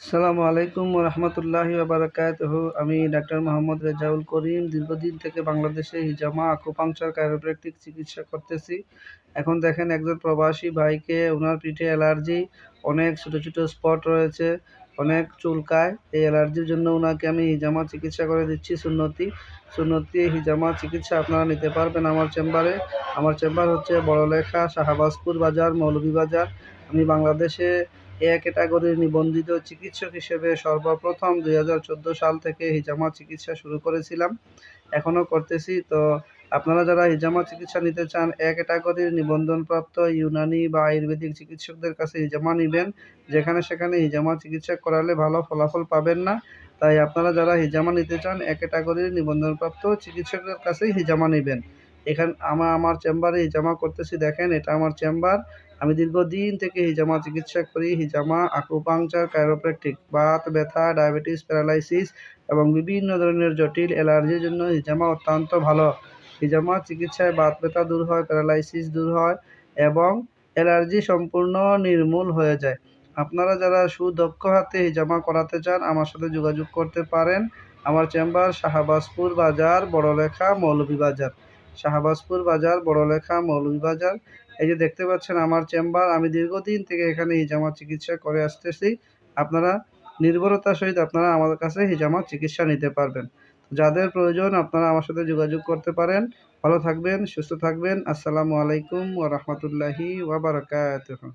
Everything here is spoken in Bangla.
সালামু আলাইকুম রহমতুল্লাহি বারাকাতুহু আমি ডাক্তার মোহাম্মদ রেজাউল করিম, দীর্ঘদিন থেকে বাংলাদেশে হিজামা আকুপাংচার কাইরোপ্র্যাকটিক চিকিৎসা করতেছি। এখন দেখেন একজন প্রবাসী ভাইকে ওনার পিঠে অ্যালার্জি অনেক ছোটো ছোটো স্পট রয়েছে, অনেক চুলকায়। এই অ্যালার্জির জন্য ওনাকে আমি হিজামা চিকিৎসা করে দিচ্ছি, সুন্নতি। সুন্নতি হিজামা চিকিৎসা আপনারা নিতে পারবেন আমার চেম্বারে। আমার চেম্বার হচ্ছে বড়লেখা, শাহবাজপুর বাজার মৌলভীবাজার আমি বাংলাদেশে এ ক্যাটাগরির নিবন্ধিত চিকিৎসক হিসেবে সর্বপ্রথম দু হাজার চোদ্দ সাল থেকে হিজামা চিকিৎসা শুরু করেছিলাম। এখনও করতেছি, তো আপনারা যারা হিজামা চিকিৎসা নিতে চান, এক ক্যাটাগরির নিবন্ধনপ্রাপ্ত ইউনানি বা আয়ুর্বেদিক চিকিৎসকদের কাছে হিজামা নেবেন। যেখানে সেখানে হিজামা চিকিৎসা করালে ভালো ফলাফল পাবেন না। তাই আপনারা যারা হিজামা নিতে চান এ ক্যাটাগরির নিবন্ধনপ্রাপ্ত চিকিৎসকের কাছেই হিজামা নেবেন। এখান আমার আমার চেম্বারে হিজামা করতেছি, দেখেন, এটা আমার চেম্বার। আমি দীর্ঘদিন থেকে হিজামা চিকিৎসা করি, হিজামা, আকুপাংচার কাইরোপ্র্যাকটিক বাত, ব্যথা, ডায়াবেটিস, প্যারালাইসিস এবং বিভিন্ন ধরনের জটিল অ্যালার্জির জন্য হিজামা অত্যন্ত ভালো। হিজামা চিকিৎসায় বাত ব্যথা দূর হয়, প্যারালাইসিস দূর হয় এবং অ্যালার্জি সম্পূর্ণ নির্মূল হয়ে যায়। আপনারা যারা সুদক্ষ হাতে হিজামা করাতে চান, আমার সাথে যোগাযোগ করতে পারেন। আমার চেম্বার শাহবাজপুর বাজার, বড়লেখা মৌলভীবাজার শাহবাজপুর বাজার, বড়লেখা মৌলভীবাজার এই যে দেখতে পাচ্ছেন আমার চেম্বার, আমি দীর্ঘদিন থেকে এখানে হিজামা চিকিৎসা করে আসতেছি। আপনারা নির্ভরতার সহিত আপনারা আমাদের কাছে হিজামা চিকিৎসা নিতে পারবেন। যাদের প্রয়োজন আপনারা আমার সাথে যোগাযোগ করতে পারেন। ভালো থাকবেন, সুস্থ থাকবেন। আসসালামু আলাইকুম ওয়া রাহমাতুল্লাহি ওয়া বারাকাতুহু।